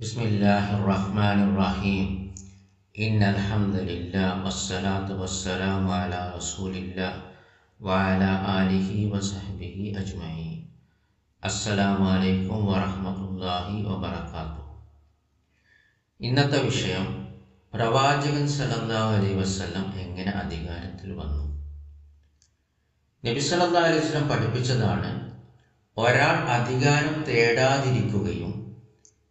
بسم الله الرحمن الرحيم إن الحمد لله والصلاة والسلام على رسول الله وعلى آله وصحبه أجمعين السلام عليكم ورحمة الله وبركاته ഇന്നത്തെ വിഷയം പ്രവാചകൻ സല്ലല്ലാഹു അലൈഹി വസല്ലം എങ്ങനെ അധികാരത്തിൽ വന്നു നബി സല്ലല്ലാഹു അലൈഹി വസല്ലം പഠിപ്പിച്ചതാണ് ഒരാൾ അധികാരം തേടാതിരിക്കുകയും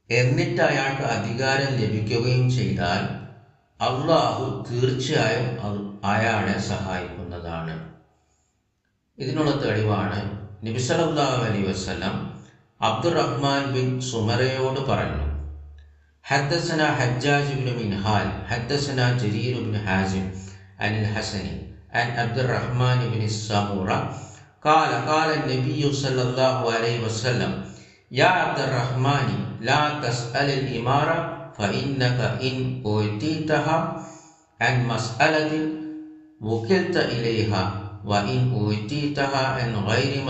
എന്നിട്ട് അയാൾക്ക് അധികാരം ലഭിക്കുകയും ചെയ്താൽ അള്ളാഹു തീർച്ചയായും അ- അയാളെ സഹായിക്കുന്നതാണ് ഇതിനുള്ള തെളിവാണ് നബി സല്ലല്ലാഹു അലൈഹി വസല്ലം അബ്ദുറഹ്മാൻ ബിൻ സുമറയോട് പറഞ്ഞു حدثنا حجاج بن منهال حدثنا جرير بن حازم عن الحسن عن عبد الرحمن بن السمورة قال قال النبي صلى الله عليه وسلم يا عبد الرحمن لا تسأل imara fa innaka in uititaha an وكلت wukilta ilaiha wa in غير an ghairi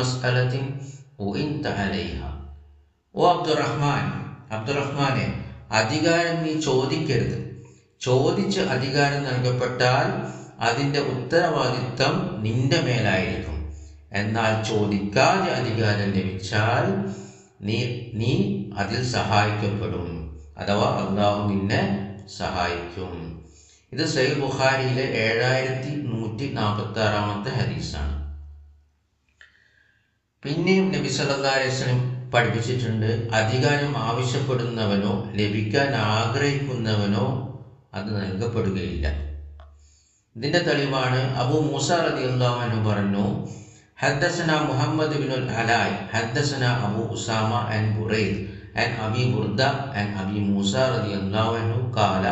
عليها uinta الرحمن عبد Abdurahman അധികാരം നീ ചോദിക്കരുത് ചോദിച്ച് അധികാരം നൽകപ്പെട്ടാൽ അതിന്റെ ഉത്തരവാദിത്വം നിന്റെ മേലായിരിക്കും എന്നാൽ ചോദിക്കാതെ അധികാരം ലഭിച്ചാൽ നീ നീ അതിൽ സഹായിക്കപ്പെടും. അഥവാ അള്ളാഹു നിന്നെ സഹായിക്കും. ഇത് സൈ ബുഖാരിയിലെ ഏഴായിരത്തി നൂറ്റി നാൽപ്പത്തി ആറാമത്തെ ഹദീസാണ്. പിന്നെയും നബി സല്ലാ അലൈസ്ലം പഠിപ്പിച്ചിട്ടുണ്ട് അധികാരം ആവശ്യപ്പെടുന്നവനോ ലഭിക്കാൻ ആഗ്രഹിക്കുന്നവനോ അത് നൽകപ്പെടുകയില്ല. ഇതിന്റെ തെളിവാണ് അബു മൂസ റതി അൻഹു പറഞ്ഞു ഹദ്ദസന മുഹമ്മദ് ബിനുൽ അലായ് ഹദ്ദസന അബു ഉസാമ ആൻഡ് ബുറൈദ് عن أبي بردة عن أبي موسى رضي الله عنه قال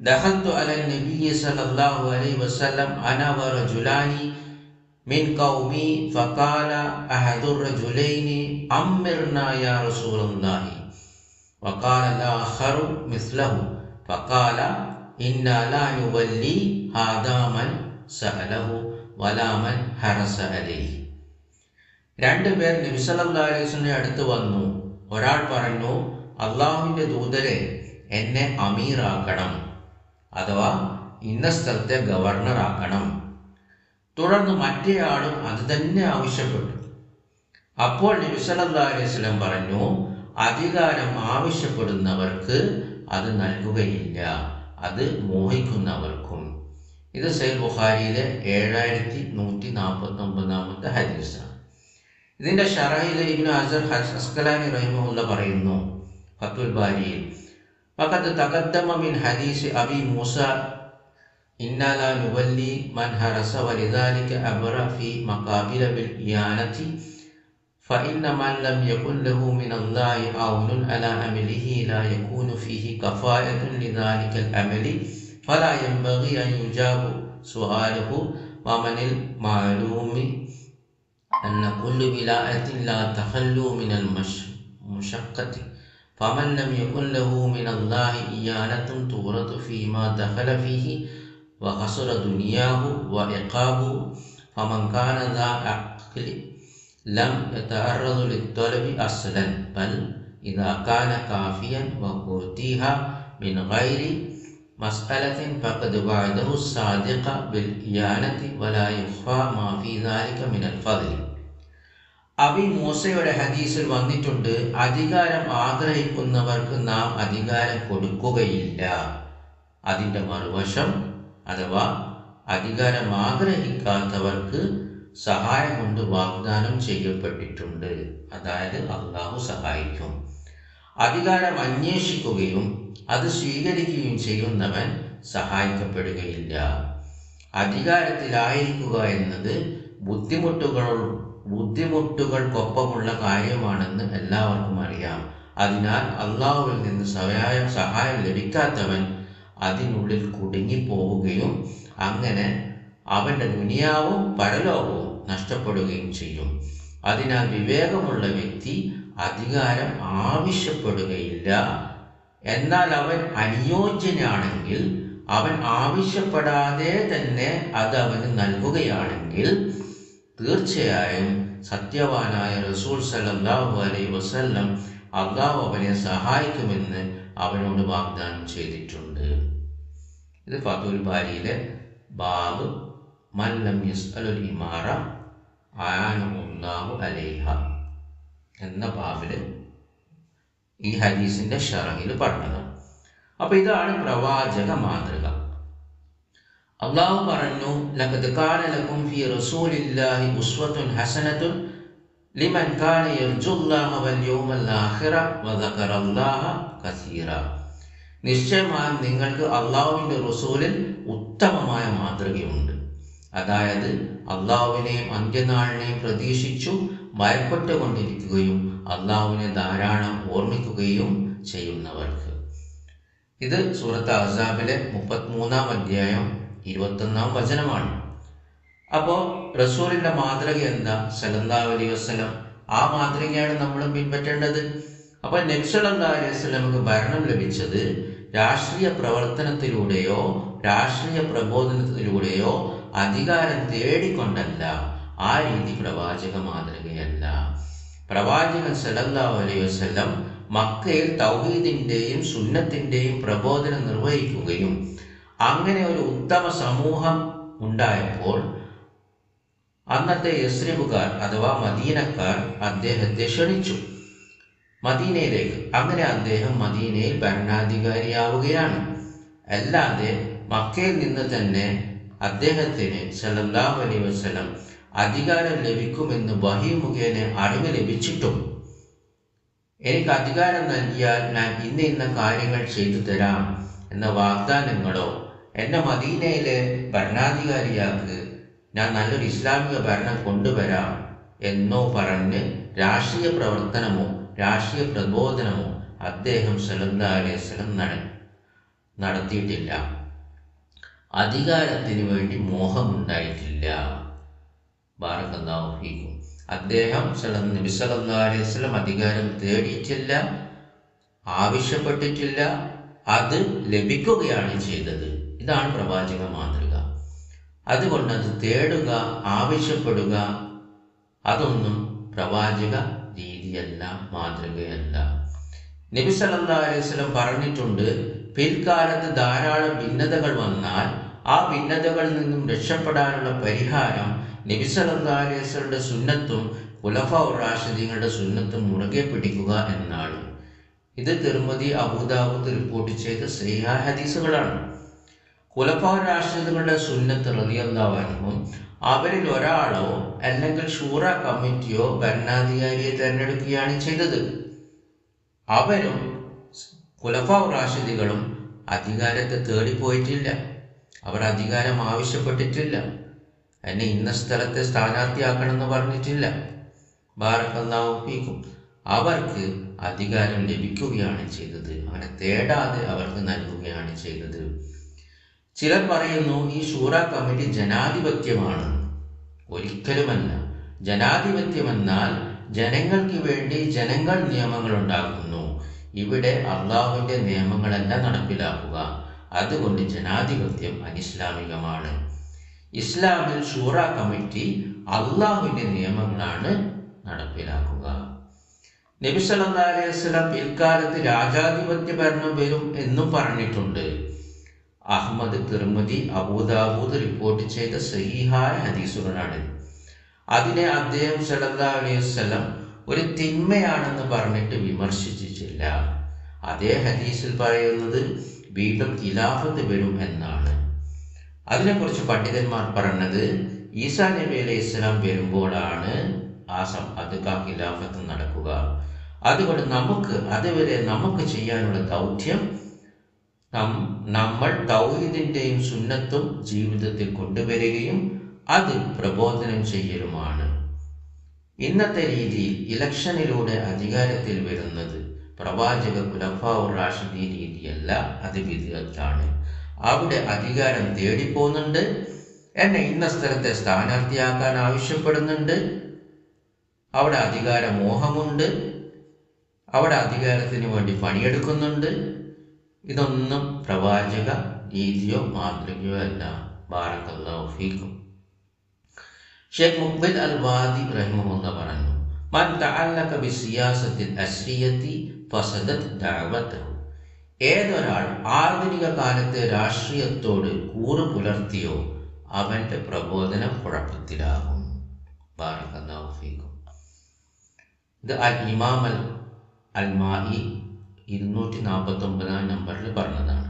دخلت على النبي صلى الله عليه وسلم أنا ورجلان من قومي فقال أحد الرجلين أمرنا يا رسول الله وقال الآخر مثله فقال إنا لا نولي هذا من سأله ولا من حرس عليه രണ്ടുപേർ നബി സല്ലല്ലാഹു അലൈഹി വസല്ലമയുടെ അടുത്ത് വന്നു ഒരാൾ പറഞ്ഞു അള്ളാഹുവിന്റെ ദൂതരെ എന്നെ അമീറാക്കണം അഥവാ ഇന്ന സ്ഥലത്തെ ഗവർണറാക്കണം. തുടർന്ന് മറ്റേയാളും അത് തന്നെ ആവശ്യപ്പെട്ടു. അപ്പോൾ നബി സല്ലല്ലാഹു അലൈഹി വസല്ലം പറഞ്ഞു അധികാരം ആവശ്യപ്പെടുന്നവർക്ക് അത് നൽകുകയില്ല അത് മോഹിക്കുന്നവർക്കും. ഇത് സൈൽ ബുഖാരിയിലെ ഏഴായിരത്തി നൂറ്റി നാൽപ്പത്തി ഒമ്പതാമത്തെ ഹദീസാണ്. ഇതിന്റെ ഷറയിലെ ഇബ്നു അസർ ഹസ്കലാനി റഹിമഹുല്ല പറയുന്നു ഫത്തുൽ ബാരിയിൽ فقد تقدم من حديث أبي موسى إنا لا نولي من هرس ولذلك أمر في مقابل بالإيانة فإن من لم يكن له من الله عون على عمله لا يكون فيه كفاية لذلك العمل فلا ينبغي أن يجاب سؤاله ومن المعلوم أن كل ولاية لا تخلو من المشقة فمن لم يكن له من الله إيانة تورط فيما دخل فيه وخسر دنياه وعقابه فمن كان ذا عقل لم يتعرض للطلب أصلا بل إذا كان كافيا وأوتيها من غير مسألة فقد وعده الصادق بالإيانة ولا يخفى ما في ذلك من الفضل. അബി മൂസയുടെ ഹദീസിൽ വന്നിട്ടുണ്ട് അധികാരം ആഗ്രഹിക്കുന്നവർക്ക് നാം അധികാരം കൊടുക്കുകയില്ല. അതിന്റെ മറുവശം അഥവാ അധികാരം ആഗ്രഹിക്കാത്തവർക്ക് സഹായം കൊണ്ട് വാഗ്ദാനം ചെയ്യപ്പെട്ടിട്ടുണ്ട്. അതായത് അള്ളാഹു സഹായിക്കും. അധികാരം അന്വേഷിക്കുകയും അത് സ്വീകരിക്കുകയും ചെയ്യുന്നവൻ സഹായിക്കപ്പെടുകയില്ല. അധികാരത്തിലായിരിക്കുക എന്നത് ബുദ്ധിമുട്ടുകൾ ബുദ്ധിമുട്ടുകൾക്കൊപ്പമുള്ള കാര്യമാണെന്ന് എല്ലാവർക്കും അറിയാം. അതിനാൽ അള്ളാഹുവിൽ നിന്ന് സഹായം സഹായം ലഭിക്കാത്തവൻ അതിനുള്ളിൽ കുടുങ്ങിപ്പോവുകയും അങ്ങനെ അവന്റെ ദുനിയാവും പരലോകവും നഷ്ടപ്പെടുകയും ചെയ്യും. അതിനാൽ വിവേകമുള്ള വ്യക്തി അധികാരം ആവശ്യപ്പെടുകയില്ല. എന്നാൽ അവൻ അനുയോജ്യനാണെങ്കിൽ അവൻ ആവശ്യപ്പെടാതെ തന്നെ അത് അവന് നൽകുകയാണെങ്കിൽ തീർച്ചയായും സത്യവാനായ റസൂൽ സല്ലല്ലാഹു അലൈ വസല്ലം അള്ളാഹു അവനെ സഹായിക്കുമെന്ന് അവനോട് വാഗ്ദാനം ചെയ്തിട്ടുണ്ട്. ഇത് ഫതുൽ ബാരിയിലെ ബാബ് മല്ലം യസ്അലുൽ ഇമാറ ആനമുല്ലാഹു അലൈഹ എന്ന ബാബിൽ ഈ ഹദീസിന്റെ ഷറഹിൽ പറഞ്ഞത് അപ്പൊ ഇതാണ് പ്രവാചക മാതൃക. അള്ളാഹു പറഞ്ഞു ലഖദ് കാന ലക്കും റസൂലില്ലാഹി ഉസ്വത്തുൻ ഹസനത്തുൻ ലിമൻ കാന യർജുല്ലാഹ വൽ യൗമൽ ആഖിറ വദക്കറല്ലാഹ കസീറ. നിശ്ചയമായും നിങ്ങൾക്ക് അള്ളാഹുവിന്റെ റസൂലിൽ ഉത്തമമായ മാതൃകയുണ്ട്. അതായത് അള്ളാഹുവിനെയും അന്ത്യനാളിനെയും പ്രതീക്ഷിച്ചു ഭയപ്പെട്ടുകൊണ്ടിരിക്കുകയും അള്ളാഹുവിനെ ധാരാളം ഓർമ്മിക്കുകയും ചെയ്യുന്നവർക്ക്. ഇത് സൂറത്ത് അസാബിലെ മുപ്പത്തിമൂന്നാം അധ്യായം ഇരുപത്തൊന്നാം വചനമാണ്. അപ്പോൾ റസൂലിന്റെ മാതൃക എന്താ? സലന്താവലി വസ്ലം ആ മാതൃകയാണ് നമ്മൾ പിൻപറ്റേണ്ടത്. അപ്പോൾ നെക്സലന്താലി അലൈഹി ഭരണം ലഭിച്ചത് രാഷ്ട്രീയ പ്രവർത്തനത്തിലൂടെയോ രാഷ്ട്രീയ പ്രബോധനത്തിലൂടെയോ അധികാരം തേടിക്കൊണ്ടല്ല. ആ രീതി പ്രവാചക മാതൃകയല്ല. പ്രവാചകൻ സലന്താവലി അലൈഹി വസ്ലം മക്കയിൽ തൗഹീദിന്റെയും സുന്നത്തിന്റെയും പ്രബോധനം നിർവഹിക്കുകയും അങ്ങനെ ഒരു ഉത്തമ സമൂഹം ഉണ്ടായപ്പോൾ അന്നത്തെ യസ്രിബുകാർ അഥവാ മദീനക്കാർ അദ്ദേഹത്തെ ക്ഷണിച്ചു. മദീനയിലേക്ക്. അങ്ങനെ അദ്ദേഹം മദീനയിൽ ഭരണാധികാരിയാവുകയാണ്. അല്ലാതെ മക്കയിൽ നിന്ന് തന്നെ അദ്ദേഹത്തിന് സല്ലല്ലാഹു അലൈ വസല്ലം അധികാരം ലഭിക്കുമെന്ന് വഹി മുഖേന അറിവ് ലഭിച്ചിട്ടും. എനിക്ക് അധികാരം നൽകിയാൽ ഞാൻ ഇന്ന ഇന്ന കാര്യങ്ങൾ ചെയ്തു തരാം എന്ന വാഗ്ദാനങ്ങളോ എന്നെ മദീനയിലെ ഭരണാധികാരിയാക്ക് ഞാൻ നല്ലൊരു ഇസ്ലാമിക ഭരണം കൊണ്ടുവരാം എന്നോ പറഞ്ഞ് രാഷ്ട്രീയ പ്രവർത്തനമോ രാഷ്ട്രീയ പ്രബോധനമോ അദ്ദേഹം സലല്ലാ അലൈഹി സ്വലം നട നടത്തിയിട്ടില്ല. അധികാരത്തിന് വേണ്ടി മോഹമുണ്ടായിട്ടില്ല. ബാറക്കന്താഹിക്കും അദ്ദേഹം നബി വസല്ലം അധികാരം തേടിയിട്ടില്ല ആവശ്യപ്പെട്ടിട്ടില്ല അത് ലഭിക്കുകയാണ് ചെയ്തത്. ഇതാണ് പ്രവാചക മാതൃക. അതുകൊണ്ട് അത് തേടുക ആവശ്യപ്പെടുക അതൊന്നും പ്രവാചക രീതിയല്ല മാതൃകയല്ല. നബി അലൈഹി വസല്ലം പറഞ്ഞിട്ടുണ്ട് പിൽക്കാലത്ത് ധാരാളം ഭിന്നതകൾ വന്നാൽ ആ ഭിന്നതകളിൽ നിന്നും രക്ഷപ്പെടാനുള്ള പരിഹാരം നബി അലൈഹി വസല്ലയുടെ സുന്നത്തും ഉലഫ റാഷിദീങ്ങളുടെ സുന്നത്തും മുറുകെ പിടിക്കുക എന്നാണ്. ഇത് തിരുമതി അബൂദാബൂദ് റിപ്പോർട്ട് ചെയ്ത സഹിഹ ഹദീസുകളാണ്. ഖുലഫ റാഷിദുകളുടെ സുന്നത്ത് റളിയല്ലാഹുവും അവരിൽ ഒരാളോ അല്ലെങ്കിൽ ഷൂറ കമ്മിറ്റിയോ ഭരണാധികാരിയെ തിരഞ്ഞെടുക്കുകയാണ് ചെയ്തത്. അവരും ഖുലഫ റാഷിദികളും അധികാരത്തെ തേടിപ്പോയിട്ടില്ല. അവർ അധികാരം ആവശ്യപ്പെട്ടിട്ടില്ല. എന്നെ ഇന്ന സ്ഥലത്തെ സ്ഥാനാർത്ഥിയാക്കണമെന്ന് പറഞ്ഞിട്ടില്ല. ബാറക്കല്ലാഹുഫീക്കും അവർക്ക് അധികാരം ലഭിക്കുകയാണ് ചെയ്തത്. അങ്ങനെ തേടാതെ അവർക്ക് നൽകുകയാണ് ചെയ്തത്. ചിലർ പറയുന്നു ഈ ഷൂറ കമ്മിറ്റി ജനാധിപത്യമാണ്. ഒരിക്കലുമല്ല. ജനാധിപത്യമെന്നാൽ ജനങ്ങൾക്ക് വേണ്ടി ജനങ്ങൾ നിയമങ്ങൾ ഉണ്ടാക്കുന്നു. ഇവിടെ അള്ളാഹുവിന്റെ നിയമങ്ങളല്ല നടപ്പിലാക്കുക. അതുകൊണ്ട് ജനാധിപത്യം അനിസ്ലാമികമാണ്. ഇസ്ലാമിൽ ഷൂറ കമ്മിറ്റി അള്ളാഹുവിന്റെ നിയമങ്ങളാണ് നടപ്പിലാക്കുക. നബി അലൈഹി വസല്ലം പിൽക്കാലത്ത് രാജാധിപത്യ ഭരണം വരും എന്നും പറഞ്ഞിട്ടുണ്ട്. അഹമ്മദ് തിർമതി അബൂദാബൂദ് റിപ്പോർട്ട് ചെയ്ത സഹീഹായ ഹദീസുകളാണ്. അതിനെ അദ്ദേഹം സല്ലല്ലാഹു അലൈഹി ഒരു തിന്മയാണെന്ന് പറഞ്ഞിട്ട് വിമർശിച്ചിട്ടില്ല. അതേ ഹദീസിൽ പറയുന്നത് വീണ്ടും ഖിലാഫത്ത് വരും എന്നാണ്. അതിനെക്കുറിച്ച് പണ്ഡിതന്മാർ പറഞ്ഞത് ഈസാ നബി അലൈഹി ഇസ്ലാം വരുമ്പോഴാണ് ആ സം അത് ഖിലാഫത്ത് നടക്കുക. അതുകൊണ്ട് നമുക്ക് അതുവരെ നമുക്ക് ചെയ്യാനുള്ള ദൗത്യം നമ്മൾ തൗഹീദിന്റെയും സുന്നത്തും ജീവിതത്തിൽ കൊണ്ടുവരികയും അത് പ്രബോധനം ചെയ്യലുമാണ്. ഇന്നത്തെ രീതിയിൽ ഇലക്ഷനിലൂടെ അധികാരത്തിൽ വരുന്നത് പ്രവാചക ഖുലഫാഉർ റാഷിദി രീതിയല്ല അത് വിധത്താണ് അവിടെ അധികാരം തേടിപ്പോകുന്നുണ്ട് എന്നെ ഇന്ന സ്ഥലത്തെ സ്ഥാനാർത്ഥിയാക്കാൻ ആവശ്യപ്പെടുന്നുണ്ട്. അവിടെ അധികാര മോഹമുണ്ട് അവിടെ അധികാരത്തിന് വേണ്ടി പണിയെടുക്കുന്നുണ്ട്. ഇതൊന്നും പ്രവാചക രീതിയോ മാതൃകയോ അല്ല. ബാറക്കല്ലാഫീക്കും ഷേഖ് മുഖ്ബിൽ അൽ വാദി റഹിമുല്ല പറഞ്ഞു മൻ തഅല്ലക ബിസിയാസത്തിൽ അശ്രീയത്തി ഫസദത് ദഅവതഹു ഏതൊരാൾ ആധുനിക കാലത്തെ രാഷ്ട്രീയത്തോട് കൂറ് പുലർത്തിയോ അവന്റെ പ്രബോധനം കുഴപ്പത്തിലാകും. ബാറക്കല്ലാഫീക്കും ഇത് അൽ ഇമാം അൽ അൽമായി ഇരുന്നൂറ്റി നാൽപ്പത്തൊമ്പതാം നമ്പറിൽ പറഞ്ഞതാണ്.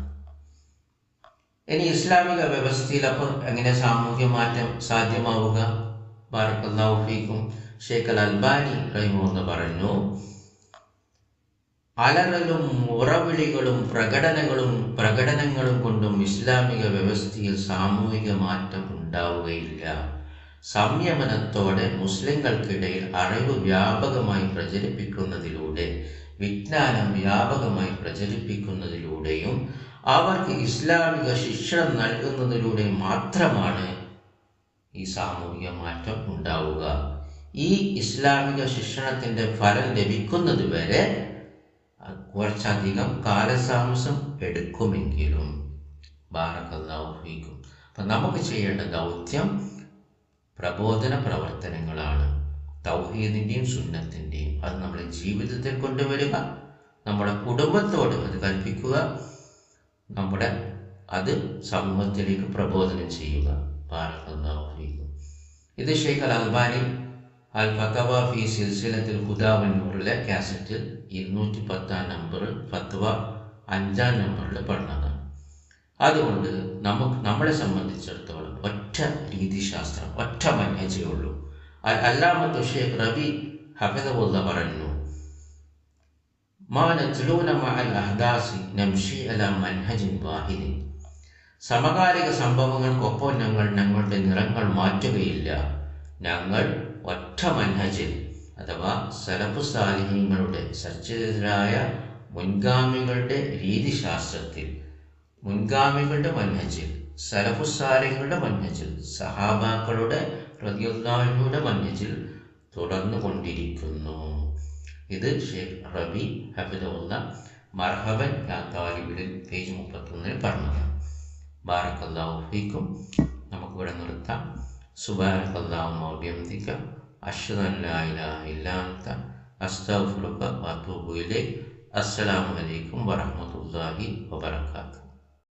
ഇനി ഇസ്ലാമിക വ്യവസ്ഥയിൽ അപ്പോൾ എങ്ങനെ സാമൂഹ്യ മാറ്റം സാധ്യമാവുക? ബാറക്കല്ലാഹു ഫീക്കും ഷേഖ് അൽ അൽബാനി റഹിമോന്ന് പറഞ്ഞു. അലറലും ഉറവിളികളും പ്രകടനങ്ങളും പ്രകടനങ്ങളും കൊണ്ടും ഇസ്ലാമിക വ്യവസ്ഥയിൽ സാമൂഹിക മാറ്റം ഉണ്ടാവുകയില്ല. സംയമനത്തോടെ മുസ്ലിങ്ങൾക്കിടയിൽ അറിവ് വ്യാപകമായി പ്രചരിപ്പിക്കുന്നതിലൂടെ വിജ്ഞാനം വ്യാപകമായി പ്രചരിപ്പിക്കുന്നതിലൂടെയും അവർക്ക് ഇസ്ലാമിക ശിക്ഷണം നൽകുന്നതിലൂടെ മാത്രമാണ് ഈ സാമൂഹിക മാറ്റം ഉണ്ടാവുക. ഈ ഇസ്ലാമിക ശിക്ഷണത്തിന്റെ ഫലം ലഭിക്കുന്നത് വരെ കുറച്ചധികം കാലതാമസം എടുക്കുമെങ്കിലും. ബാറക്കല്ലാഹുഫീക്കും അപ്പം നമുക്ക് ചെയ്യേണ്ട ദൗത്യം പ്രബോധന പ്രവർത്തനങ്ങളാണ്. തൗഹീദിന്റെയും സുന്നത്തിന്റെയും അത് നമ്മുടെ ജീവിതത്തിൽ കൊണ്ടുവരിക നമ്മുടെ കുടുംബത്തോട് അത് കൽപ്പിക്കുക നമ്മുടെ അത് സമൂഹത്തിലേക്ക് പ്രബോധനം ചെയ്യുക. ഇത് ഷെയ്ഖ് അൽ അൽബാനി അൽ ഫത്തവ ഫി സിൽസിലത്തിൽ ഹുദാവന്നൂറിലെ കാസറ്റ് ഇരുന്നൂറ്റി പത്താം നമ്പർ ഫത്വ അഞ്ചാം നമ്പറിൽ പറഞ്ഞതാണ് അതുകൊണ്ട് നമുക്ക് നമ്മളെ സംബന്ധിച്ചിടത്തോളം ഒറ്റ രീതിശാസ്ത്രം ഒറ്റ മനേജേ ഉള്ളൂ. അല്ലാമത്തു ഷേഖ് റബി ഹഫിദുള്ള പറഞ്ഞു സമകാലിക സംഭവങ്ങൾക്കൊപ്പം ഞങ്ങൾ ഞങ്ങളുടെ നിറങ്ങൾ മാറ്റുകയില്ല. ഞങ്ങൾ ഒറ്റ മൻഹജിൽ അഥവാ സലഫു സാലിഹ്യങ്ങളുടെ സച്ചിതരായ മുൻഗാമികളുടെ രീതിശാസ്ത്രത്തിൽ മുൻഗാമികളുടെ മൻഹജിൽ സലഫു സാലിഹ്യങ്ങളുടെ മൻഹജിൽ സഹാബാക്കളുടെ റതിയുല്ലാഹിയുടെ മഞ്ഞച്ചിൽ തുടർന്നു കൊണ്ടിരിക്കുന്നു ഇത് ഷേഖ് റബി ഹഫിദുള്ള മർഹബൻ താലിബിൽ പേജ് മുപ്പത്തൊന്നിൽ പറഞ്ഞതാണ്. ബാറക്കല്ലാഹു ഫീക്കും. നമുക്കിവിടെ നിർത്താം. സുബാനക്കല്ലാഹു അഭ്യന്തിക്ക അഷ്ഹദല്ലാത്ത അസ്തഫുറുക്ക വത്തൂബു ഇലൈക്. അസ്സലാമു അലൈക്കും വറഹ്മത്തുള്ളാഹി വബറകാതുഹു.